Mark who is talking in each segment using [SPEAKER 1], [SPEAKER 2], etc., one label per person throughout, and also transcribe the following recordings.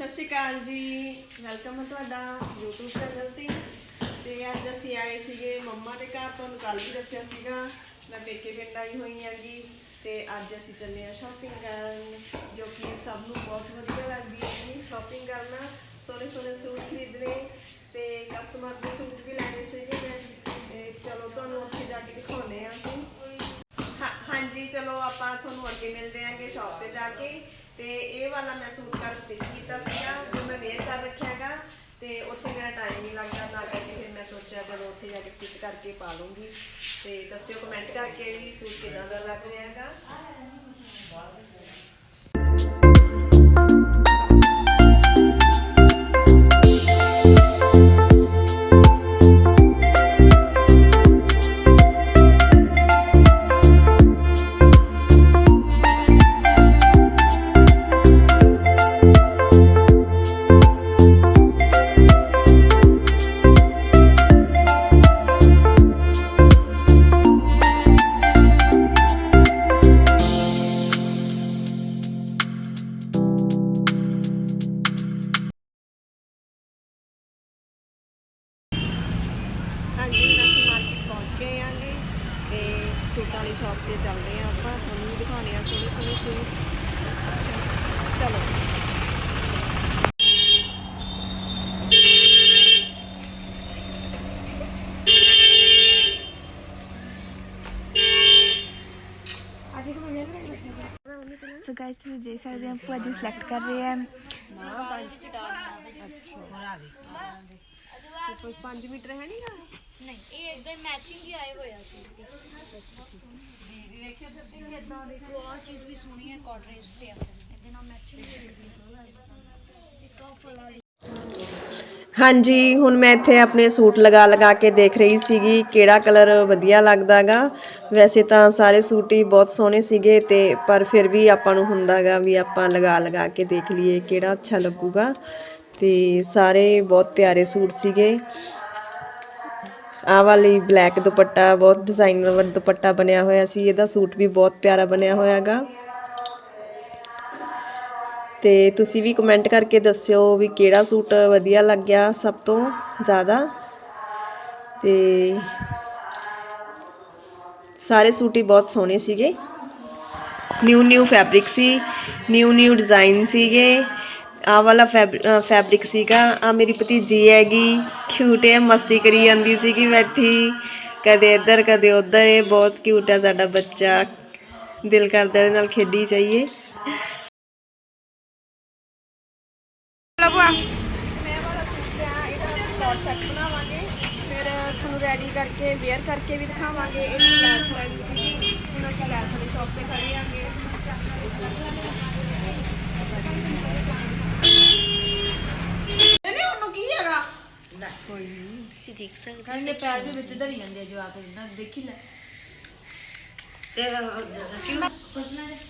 [SPEAKER 1] ਸਤਿ ਸ਼੍ਰੀ ਅਕਾਲ ਜੀ। ਵੈਲਕਮ ਹੈ ਤੁਹਾਡਾ YouTube ਚੈਨਲ ਤੇ। ਤੇ ਅੱਜ ਅਸੀਂ ਆਏ ਸੀਗੇ ਮੰਮਾ ਦੇ ਘਰ। ਤੁਹਾਨੂੰ ਕੱਲ ਵੀ ਦੱਸਿਆ ਸੀਗਾ। ਮੈਂ ਪੇਕੇ ਪਿੰਡ ਆਈ ਹੋਈ ਹੈਗੀ। ਤੇ ਅੱਜ ਅਸੀਂ ਚੱਲੇ ਆ ਸ਼ਾਪਿੰਗ ਕਰਨ, ਜੋ ਕਿ ਸਭ ਨੂੰ ਬਹੁਤ ਵਧੀਆ ਲੱਗਦੀ ਹੈ ਸ਼ਾਪਿੰਗ ਕਰਨਾ ਸੋਹਣੇ ਸੋਹਣੇ ਸੂਟ ਖਰੀਦਣੇ ਤੇ ਕਸਟਮਰ ਦੇ ਸੂਟ ਵੀ ਲੈਣੇ ਸੀਗੇ ਮੈਂ ਚਲੋ ਤੁਹਾਨੂੰ ਉੱਥੇ ਜਾ ਕੇ ਦਿਖਾਉਣੇ ਆ ਅਸੀਂ। ਹਾਂ- ਹਾਂਜੀ, ਚਲੋ ਆਪਾਂ ਤੁਹਾਨੂੰ ਅੱਗੇ ਮਿਲਦੇ ਆਂਗੇ ਸ਼ਾਪ ਤੇ ਜਾ ਕੇ। ਤੇ ਇਹ ਵਾਲਾ ਮੈਂ ਸੂਟ ਕੱਲ ਸਟਿਚ ਕੀਤਾ ਸੀਗਾ, ਜੋ ਮੈਂ ਵੇਅਰ ਕਰ ਰੱਖਿਆਗਾ ਤੇ ਉੱਥੇ ਮੇਰਾ ਟਾਈਮ ਨਹੀਂ ਲੱਗਦਾ ਤਾਂ ਕਰਕੇ ਫਿਰ ਮੈਂ ਸੋਚਿਆ ਚਲੋ ਉੱਥੇ ਜਾ ਕੇ ਸਟਿਚ ਕਰਕੇ ਪਾ ਲੂੰਗੀ ਤੇ ਦੱਸਿਓ ਕਮੈਂਟ ਕਰਕੇ ਵੀ ਸੂਟ ਕਿਦਾਂ ਦਾ ਲੱਗ ਰਿਹਾ ਹੈਗਾ। ਗਏ ਆਂਗੇ ਤੇ ਸੂਟਾਂ ਵਾਲੀ ਸ਼ਾਪ ਤੇ ਚੱਲਦੇ ਆਂ ਆਪਾਂ। ਤੁਹਾਨੂੰ ਦਿਖਾਉਣੇ ਆ ਸੋਹਣੇ ਸੋਹਣੇ ਸੂਟ। ਚਲੋ।
[SPEAKER 2] ਸੋ ਗਾਇਸ ਤੁਸੀਂ ਦੇਖ ਸਕਦੇ ਹੋ ਭੂਆ ਜੀ ਸਿਲੈਕਟ ਕਰ ਰਹੇ ਹਨ
[SPEAKER 1] ਕੋਈ 5 ਮੀਟਰ ਹੈ ਨਹੀਂਗਾ
[SPEAKER 3] ਨਹੀਂ ਇਹ ਇਦਾਂ ਮੈਚਿੰਗ ਹੀ ਆਏ ਹੋਇਆ ਸੀ। ਇਦਾਂ ਦੇਖੋ ਆਹ ਚੀਜ਼ ਵੀ ਸੋਹਣੀ ਹੈ ਕਾਟਰੇਜ ਤੇ ਆ। ਇਹਦੇ ਨਾਲ ਮੈਚਿੰਗ ਹੀ ਹੋਈ ਇੱਕ ਆਹ ਫੁੱਲ ਵਾਲੀ।
[SPEAKER 1] ਹਾਂਜੀ ਹੁਣ ਮੈਂ ਇੱਥੇ ਆਪਣੇ ਸੂਟ ਲਗਾ ਲਗਾ ਕੇ ਦੇਖ ਰਹੀ ਸੀਗੀ ਕਿਹੜਾ ਕਲਰ ਵਧੀਆ ਲੱਗਦਾਗਾ। ਵੈਸੇ ਤਾਂ ਸਾਰੇ ਸੂਟ ਹੀ ਬਹੁਤ ਸੋਹਣੇ ਸੀਗੇ ਤੇ ਪਰ ਫਿਰ ਵੀ ਆਪਾਂ ਨੂੰ ਹੁੰਦਾਗਾ ਵੀ ਆਪਾਂ ਲਗਾ ਲਗਾ ਕੇ ਦੇਖ ਲਈਏ ਕਿਹੜਾ ਅੱਛਾ ਲੱਗੂਗਾ। ਤੇ ਸਾਰੇ ਬਹੁਤ ਪਿਆਰੇ ਸੂਟ ਸੀਗੇ। ਆਹ ਵਾਲੀ ਬਲੈਕ ਦੁਪੱਟਾ, ਬਹੁਤ ਡਿਜ਼ਾਈਨਰ ਦੁਪੱਟਾ ਬਣਿਆ ਹੋਇਆ ਸੀ, ਇਹਦਾ ਸੂਟ ਵੀ ਬਹੁਤ ਪਿਆਰਾ ਬਣਿਆ ਹੋਇਆ ਹੈਗਾ ਤੇ ਤੁਸੀਂ ਵੀ ਕਮੈਂਟ ਕਰਕੇ ਦੱਸਿਓ ਵੀ ਕਿਹੜਾ ਸੂਟ ਵਧੀਆ ਲੱਗਿਆ ਸਭ ਤੋਂ ਜ਼ਿਆਦਾ। ਤੇ ਸਾਰੇ ਸੂਟ ਹੀ ਬਹੁਤ ਸੋਹਣੇ ਸੀਗੇ। ਨਿਊ ਨਿਊ ਫੈਬਰਿਕ ਸੀ ਨਿਊ ਨਿਊ ਡਿਜ਼ਾਈਨ ਸੀਗੇ। ਆਹ ਵਾਲਾ ਫੈਬਰਿਕ ਸੀਗਾ ਆ ਮੇਰੀ ਭਤੀਜੀ ਹੈਗੀ ਕਿਊਟ ਹੈ ਮਸਤੀ ਕਰੀ ਜਾਂਦੀ ਸੀਗੀ ਬੈਠੀ ਕਦੇ ਇੱਧਰ ਕਦੇ ਉੱਧਰ ਇਹ ਬਹੁਤ ਕਿਊਟ ਹੈ ਸਾਡਾ ਬੱਚਾ ਦਿਲ ਕਰਦਾ ਇਹਦੇ ਨਾਲ ਖੇਡੀ ਜਾਈਏ
[SPEAKER 2] ਮੈਂ ਵਾਲਾ ਸੂਟ ਲਿਆ ਇਹਦਾ ਕੋਟ ਸੈੱਟ ਬਣਾਵਾਂਗੇ ਫਿਰ ਤੁਹਾਨੂੰ ਰੈਡੀ ਕਰਕੇ ਵੇਅਰ ਕਰਕੇ ਵੀ ਦਿਖਾਵਾਂਗੇ ਇਹਦੀ ਲੈਸ ਲੈਣੀ ਸੀ ਹੁਣ ਅਸੀਂ ਲੈਸ ਵਾਲੀ ਸ਼ਾਪ ਤੇ ਖੜੇ ਆਂਗੇ
[SPEAKER 3] ਤੁਸੀਂ ਦੇਖ ਸਕਦੇ
[SPEAKER 4] ਇਹਨੇ ਪੈਰ ਦੇ ਵਿੱਚ ਧਰੀ ਜਾਂਦੇ ਆ ਜਵਾਕ ਜਿੱਦਾਂ ਦੇਖੀ ਲੈ।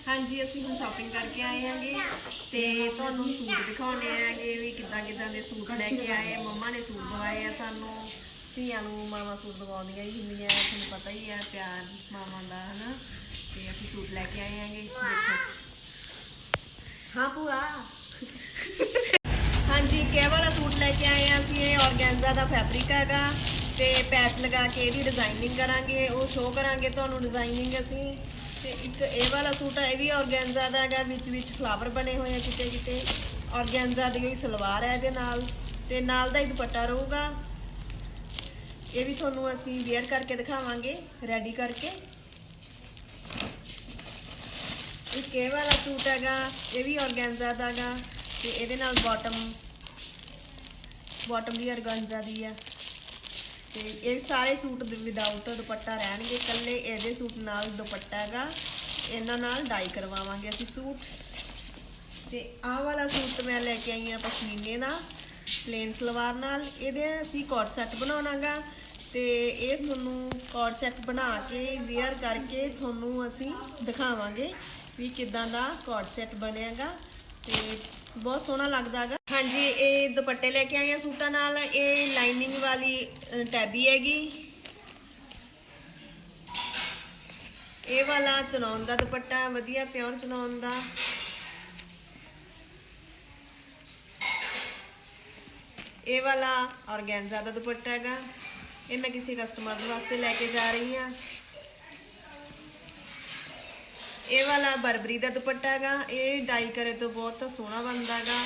[SPEAKER 1] ਹਾਂਜੀ ਅਸੀਂ ਹੁਣ ਸ਼ਾਪਿੰਗ ਕਰਕੇ ਆਏ ਆਂਗੇ ਤੇ ਤੁਹਾਨੂੰ ਸੂਟ ਦਿਖਾਉਣੇ ਆਂਗੇ ਵੀ ਕਿੱਦਾਂ ਕਿੱਦਾਂ ਦੇ ਸੂਟ ਲੈ ਕੇ ਆਏ ਮੰਮਾ ਨੇ ਸੂਟ ਦਵਾਏ ਆ ਸਾਨੂੰ। ਧੀਆਂ ਨੂੰ ਮਾਵਾਂ ਸੂਟ ਦਵਾਉਂਦੀਆਂ ਹੀ ਹੁੰਦੀਆਂ ਤੁਹਾਨੂੰ ਪਤਾ ਹੀ ਹੈ ਪਿਆਰ ਮਾਵਾਂ ਦਾ ਹਨਾ? ਤੇ ਅਸੀਂ ਸੂਟ ਲੈ ਕੇ ਆਏ ਆਂਗੇ ਦੇਖੋ। ਹਾਂ ਭੂਆ। ਹਾਂਜੀ ਕਿਹ ਵਾਲਾ ਸੂਟ ਲੈ ਕੇ ਆਏ ਆ ਅਸੀਂ, ਇਹ ਆਰਗੈਂਜ਼ਾ ਦਾ ਫੈਬਰਿਕ ਹੈਗਾ ਤੇ ਪੈਚ ਲਗਾ ਕੇ ਇਹਦੀ ਡਿਜ਼ਾਈਨਿੰਗ ਕਰਾਂਗੇ, ਉਹ ਸ਼ੋਅ ਕਰਾਂਗੇ ਤੁਹਾਨੂੰ ਡਿਜ਼ਾਈਨਿੰਗ ਅਸੀਂ। ਤੇ ਇੱਕ ਇਹ ਵਾਲਾ ਸੂਟ ਹੈ ਇਹ ਵੀ ਆਰਗੈਂਜ਼ਾ ਦਾ ਹੈਗਾ, ਵਿੱਚ ਵਿੱਚ ਫਲਾਵਰ ਬਣੇ ਹੋਏ ਆ ਕਿਤੇ ਕਿਤੇ। ਆਰਗੈਂਜ਼ਾ ਦੀ ਹੋਈ ਸਲਵਾਰ ਹੈ ਇਹਦੇ ਨਾਲ, ਤੇ ਨਾਲ ਦਾ ਹੀ ਦੁਪੱਟਾ ਰਹੂਗਾ। ਇਹ ਵੀ ਤੁਹਾਨੂੰ ਅਸੀਂ ਵੇਅਰ ਕਰਕੇ ਦਿਖਾਵਾਂਗੇ ਰੈਡੀ ਕਰਕੇ। ਇੱਕ ਇਹ ਵਾਲਾ ਸੂਟ ਹੈਗਾ, ਇਹ ਵੀ ਆਰਗੈਂਜ਼ਾ ਦਾ ਹੈਗਾ, ਤੇ ਇਹਦੇ ਨਾਲ ਬਾਟਮ ਬਾਟਮ ਵੀ ਆਰਗੈਂਜ਼ਾ ਦੀ ਆ। ਤੇ ਇਹ ਸਾਰੇ ਸੂਟ ਵਿਦਆਊਟ ਦੁਪੱਟਾ ਰਹਿਣਗੇ। ਇਕੱਲੇ ਇਹਦੇ ਸੂਟ ਨਾਲ ਦੁਪੱਟਾ ਹੈਗਾ। ਇਹਨਾਂ ਨਾਲ ਡਾਈ ਕਰਵਾਵਾਂਗੇ ਅਸੀਂ ਸੂਟ। ਤੇ ਆਹ ਵਾਲਾ ਸੂਟ ਮੈਂ ਲੈ ਕੇ ਆਈ ਆ ਪਸ਼ਮੀਨੇ ਦਾ ਪਲੇਨ ਸਲਵਾਰ ਨਾਲ। ਇਹਦੇ ਅਸੀਂ ਕੋਟ ਸੈੱਟ ਬਣਾਉਣਾਗਾ। ਤੇ ਇਹ ਤੁਹਾਨੂੰ ਕੋਟ ਸੈੱਟ ਬਣਾ ਕੇ ਵੇਅਰ ਕਰਕੇ ਤੁਹਾਨੂੰ ਅਸੀਂ ਦਿਖਾਵਾਂਗੇ ਵੀ ਕਿਦਾਂ ਦਾ ਕੋਟ ਸੈੱਟ ਬਣੇਗਾ ਤੇ ਬਹੁਤ ਸੋਹਣਾ ਲੱਗਦਾ ਹੈਗਾ। ਹਾਂਜੀ, ਇਹ ਦੁਪੱਟੇ ਲੈ ਕੇ ਆਏ ਆ ਸੂਟਾਂ ਨਾਲ। ਇਹ ਲਾਈਨਿੰਗ ਵਾਲੀ ਟੈਬੀ ਹੈਗੀ। ਇਹ ਵਾਲਾ ਚਨੌਨ ਦਾ ਦੁਪੱਟਾ, ਵਧੀਆ ਪਿਓਰ ਚਨੌਨ ਦਾ। ਇਹ ਵਾਲਾ ਔਰਗੈਂਜ਼ਾ ਦਾ ਦੁਪੱਟਾ ਹੈਗਾ। ਇਹ ਮੈਂ ਕਿਸੇ ਕਸਟਮਰ ਵਾਸਤੇ ਲੈ ਕੇ ਜਾ ਰਹੀ ਹਾਂ। ਇਹ ਵਾਲਾ ਬਰਬਰੀ ਦਾ ਦੁਪੱਟਾ ਹੈਗਾ। ਇਹ ਡਾਈ ਕਰੇ ਤੋਂ ਬਹੁਤ ਸੋਹਣਾ ਬਣਦਾ ਹੈਗਾ।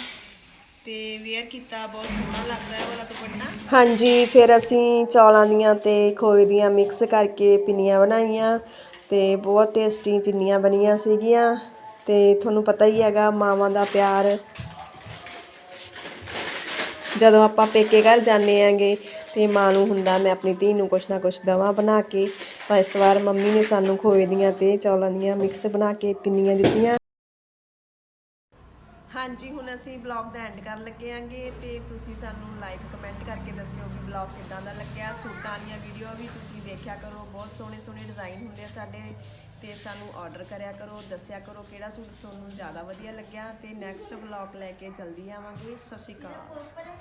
[SPEAKER 1] ਤੇ ਵੇਅਰ ਕੀਤਾ, ਬਹੁਤ ਸੋਹਣਾ ਲੱਗਦਾ ਹੈ ਵਾਲਾ ਦੁਪੱਟਾ। ਹਾਂਜੀ, ਫਿਰ ਅਸੀਂ ਚੌਲਾਂ ਦੀਆਂ ਤੇ ਖੋਏ ਦੀਆਂ ਮਿਕਸ ਕਰਕੇ ਪਿੰਨੀਆਂ ਬਣਾਈਆਂ ਤੇ ਬਹੁਤ ਟੇਸਟੀ ਪਿੰਨੀਆਂ ਬਣੀਆਂ ਸੀਗੀਆਂ। ਤੇ ਤੁਹਾਨੂੰ ਪਤਾ ਹੀ ਹੈਗਾ ਮਾਵਾਂ ਦਾ ਪਿਆਰ। ਜਦੋਂ ਆਪਾਂ ਪੇਕੇ ਘਰ ਜਾਂਦੇ ਆਂਗੇ ਤੇ ਮਾਂ ਨੂੰ ਹੁੰਦਾ, ਮੈਂ ਆਪਣੀ ਧੀ ਨੂੰ ਕੁਛ ਨਾ ਕੁਛ ਦਵਾ ਬਣਾ ਕੇ। ਤਾਂ ਇਸ ਵਾਰ ਮੰਮੀ ਨੇ ਸਾਨੂੰ ਖੋਏ ਦੀਆਂ ਤੇ ਚੌਲਾਂ ਦੀਆਂ ਮਿਕਸ ਬਣਾ ਕੇ ਪਿੰਨੀਆਂ ਦਿੱਤੀਆਂ। ਹਾਂਜੀ, ਹੁਣ ਅਸੀਂ ਬਲੌਗ ਦਾ ਐਂਡ ਕਰਨ ਲੱਗੇ ਆਂਗੇ ਤੇ ਤੁਸੀਂ ਸਾਨੂੰ ਲਾਈਕ ਕਮੈਂਟ ਕਰਕੇ ਦੱਸਿਓ ਕਿ ਬਲੌਗ ਕਿੱਦਾਂ ਦਾ ਲੱਗਿਆ। ਸੂਟਾਂ ਵਾਲੀਆਂ ਵੀਡੀਓ ਵੀ ਤੁਸੀਂ ਦੇਖਿਆ ਕਰੋ। ਬਹੁਤ ਸੋਹਣੇ ਸੋਹਣੇ ਡਿਜ਼ਾਈਨ ਹੁੰਦੇ ਆ ਸਾਡੇ। ਤੇ ਸਾਨੂੰ ਆਰਡਰ ਕਰਿਆ ਕਰੋ, ਦੱਸਿਆ ਕਰੋ ਕਿਹੜਾ ਸੂਟ ਤੁਹਾਨੂੰ ਜ਼ਿਆਦਾ ਵਧੀਆ ਲੱਗਿਆ। ਤੇ ਨੈਕਸਟ ਬਲੌਗ ਲੈ ਕੇ ਜਲਦੀ ਆਵਾਂਗੇ। ਸਤਿ ਸ਼੍ਰੀ ਅਕਾਲ।